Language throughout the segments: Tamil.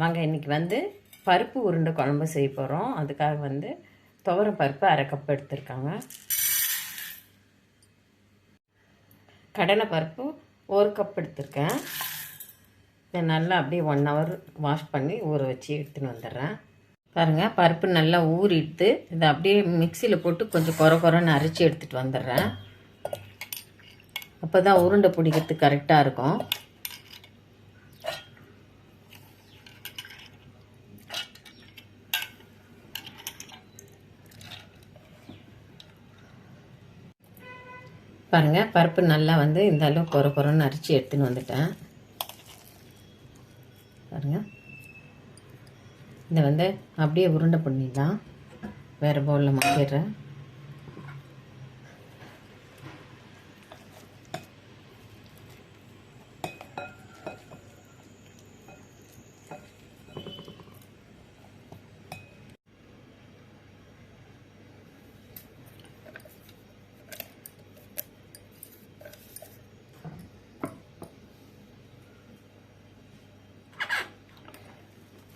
வாங்க இன்றைக்கி வந்து பருப்பு உருண்டை குழம்பு செய்ய போகிறோம் அதுக்காக வந்து துவரம் பருப்பு அரை கப் எடுத்திருக்காங்க. கடலை பருப்பு ஒரு கப் எடுத்திருக்கேன். இதை நல்லா அப்படியே ஒன் ஹவர் வாஷ் பண்ணி ஊற வச்சு எடுத்துன்னு வந்துடுறேன். பாருங்கள் பருப்பு நல்லா ஊறிட்டு இதை அப்படியே மிக்சியில் போட்டு கொஞ்சம் குறை குறைன்னு அரைச்சி எடுத்துகிட்டு வந்துடுறேன். அப்போ தான் உருண்டை பிடிக்கிறதுக்கு கரெக்டாக இருக்கும். பாருங்கள் பருப்பு நல்லா வந்து இந்த அளவு குறை குறைன்னு அரிச்சு எடுத்துன்னு வந்துட்டேன். பாருங்கள் இதை வந்து அப்படியே உருண்டை பண்ணிடலாம். வேறு பவுலில் மாற்றிடுறேன்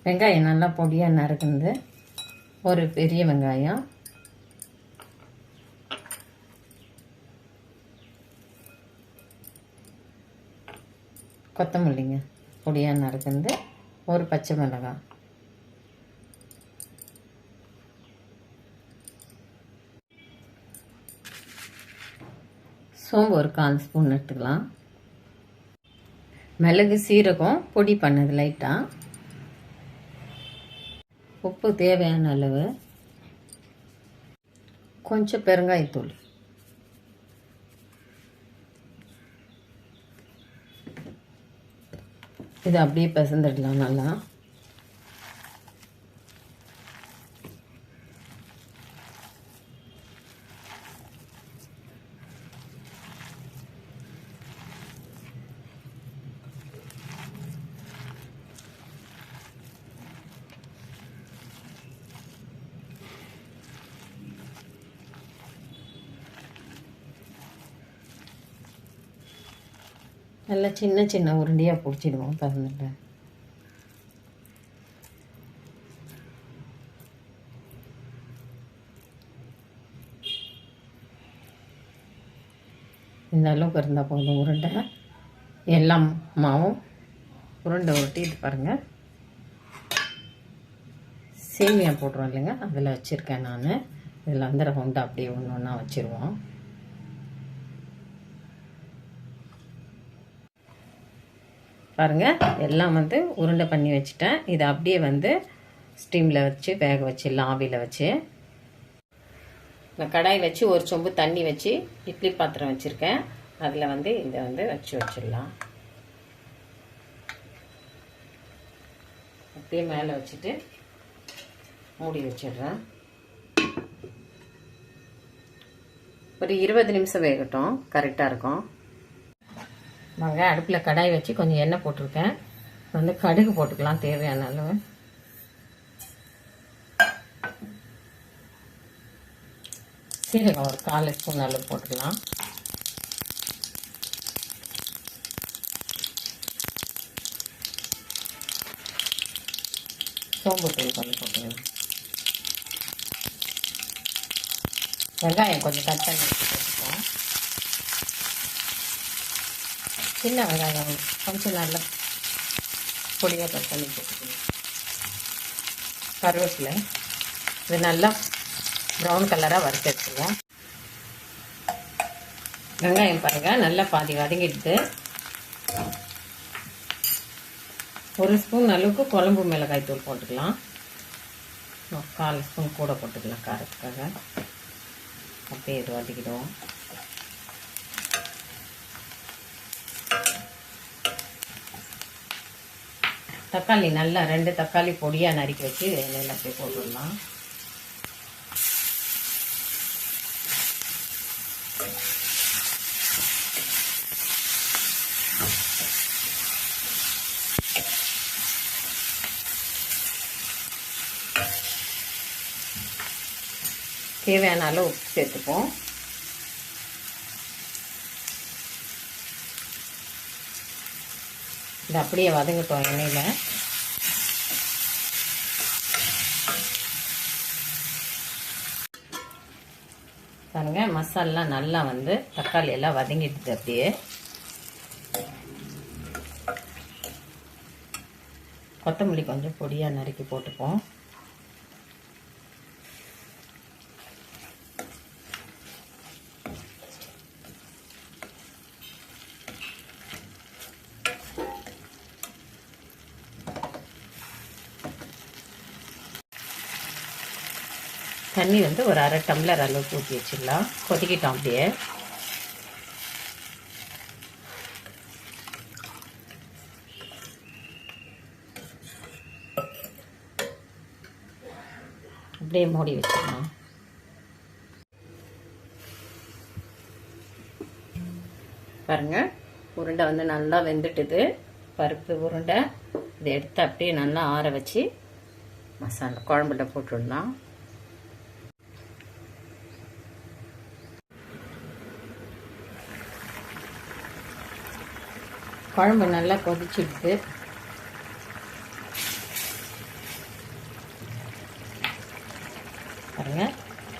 வெங்காயம் நல்லா பொடியாக நறுக்குந்து ஒரு பெரிய வெங்காயம். கொத்தமல்லிங்க பொடியாக நறுக்குந்து ஒரு பச்சை மிளகாய். சோம்பு ஒரு கால் ஸ்பூன் எடுத்துக்கலாம். மிளகு சீரகம் பொடி பண்ணது லைட்டாக உப்பு தேவையான அளவு கொஞ்சம் பெருங்காயத்தூள் இதை அப்படியே பிசைந்துடலாம் நல்லா. நல்லா சின்ன சின்ன உருண்டையாக பிடிச்சிடுவோம் பிறந்துட்டு இந்த அளவுக்கு இருந்தால் போதும் உருண்டை. எல்லாம் மாவும். உருண்டை உருட்டி இது பாருங்கள் சேமியா போடுறோம் இல்லைங்க? அதில் வச்சுருக்கேன் நான். இதில் வந்து ரவுண்டாக அப்படியே ஒன்று ஒன்றா வச்சுருவோம். பாருங்கள் எல்லாம் வந்து உருண்டை பண்ணி வச்சுட்டேன். இதை அப்படியே வந்து ஸ்டீமில் வச்சு வேக வச்சிடலாம் ஆவியில் வச்சு. நான் கடாய் வச்சு ஒரு சொம்பு தண்ணி வச்சு இட்லி பாத்திரம் வச்சுருக்கேன். அதில் வந்து இதை வந்து வச்சு வச்சிடலாம். அப்படியே மேலே வச்சுட்டு மூடி வச்சிடுறேன். ஒரு இருபது நிமிஷம் வேகட்டும். கரெக்டாக இருக்கும். வாங்க அடுப்பில் கடாய் வச்சு கொஞ்சம் எண்ணெய் போட்டிருக்கேன். வந்து கடுகு போட்டுக்கலாம் தேவையான அளவு. சீரகம் ஒரு கால் ஸ்பூன் அளவு போட்டுக்கலாம். சோம்பு தூள் கொஞ்சம் போட்டுக்கலாம். வெங்காயம் கொஞ்சம் கட் பண்ணி போட்டுக்கலாம் சின்ன வெங்காயம் கொஞ்சம் நல்லா பொடியாக கட் பண்ணி போட்டுக்கணும். கருவேப்பிலை இது நல்லா ப்ரௌன் கலராக வறுத்து எடுத்துருவோம் வெங்காயம் பாருங்கள் நல்லா பாதி வதங்கிடுது. ஒரு ஸ்பூன் அளவுக்கு குழம்பு மிளகாய் தூள் போட்டுக்கலாம். கால் ஸ்பூன் கூட போட்டுக்கலாம் காரத்துக்காக. அப்படியே இது வதக்கிடுவோம். தக்காளி நல்லா ரெண்டு தக்காளி பொடியாக நறுக்கி வச்சு எண்ணெயில் அப்படியே போட்டுடலாம். தேவையான அளவு உப்பு சேர்த்துப்போம். இதை அப்படியே வதங்கட்டும் எண்ணெயில். பாருங்க மசாலாம் நல்லா வந்து தக்காளி எல்லாம் வதங்கிடுது அப்படியே. கொத்தமல்லி கொஞ்சம் பொடியாக நறுக்கி போட்டுப்போம். தண்ணி வந்து ஒரு அரை டம்ளர் அளவுக்கு ஊற்றி வச்சிடலாம். கொதிக்கிட்டோம் அப்படியே. அப்படியே மூடி வச்சிடலாம். பாருங்க உருண்டை வந்து நல்லா வெந்துட்டுது. பருப்பு உருண்டை இதை எடுத்து அப்படியே நல்லா ஆற வச்சு மசாலா குழம்புல போட்டுடலாம். குழம்பு நல்லா கொதிச்சுடுது. பாருங்க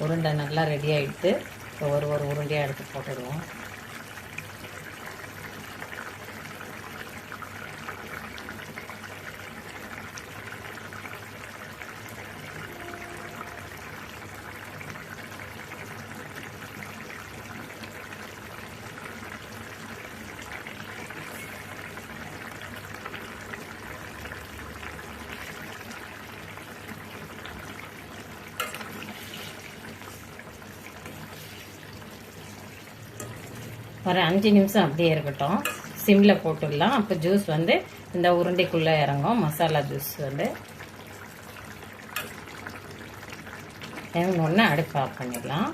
உருண்டை நல்லா ரெடி ஆகிட்டு இப்போ ஒரு ஒரு உருண்டையாக எடுத்து போட்டுடுவோம். ஒரு அஞ்சு நிமிஷம் அப்படியே இருக்கட்டும். சிம்மில் போட்டுடலாம். அப்போ ஜூஸ் வந்து இந்த உருண்டைக்குள்ளே இறங்கும். மசாலா ஜூஸ் வந்து. இறங்கினோடனே அடுப்பு ஆஃப் பண்ணிடலாம்.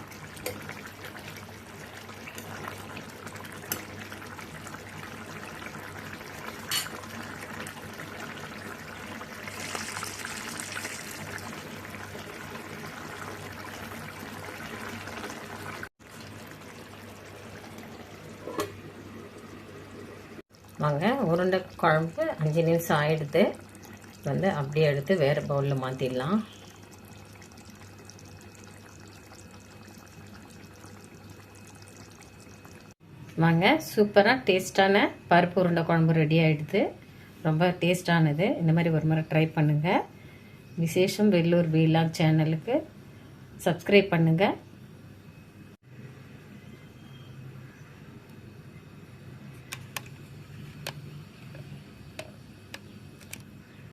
வாங்க உருண்டை குழம்பு அஞ்சு நிமிஷம் ஆகிடுது வந்து அப்படியே எடுத்து வேறு பவுலில் மாற்றிடலாம் வாங்க சூப்பராக டேஸ்ட்டான பருப்பு உருண்டை குழம்பு ரெடி ஆகிடுது ரொம்ப டேஸ்டானது. இந்த மாதிரி ஒரு முறை ட்ரை பண்ணுங்கள் விசேஷம் வெள்ளூர் வீலாக் சேனலுக்கு சப்ஸ்கிரைப் பண்ணுங்கள்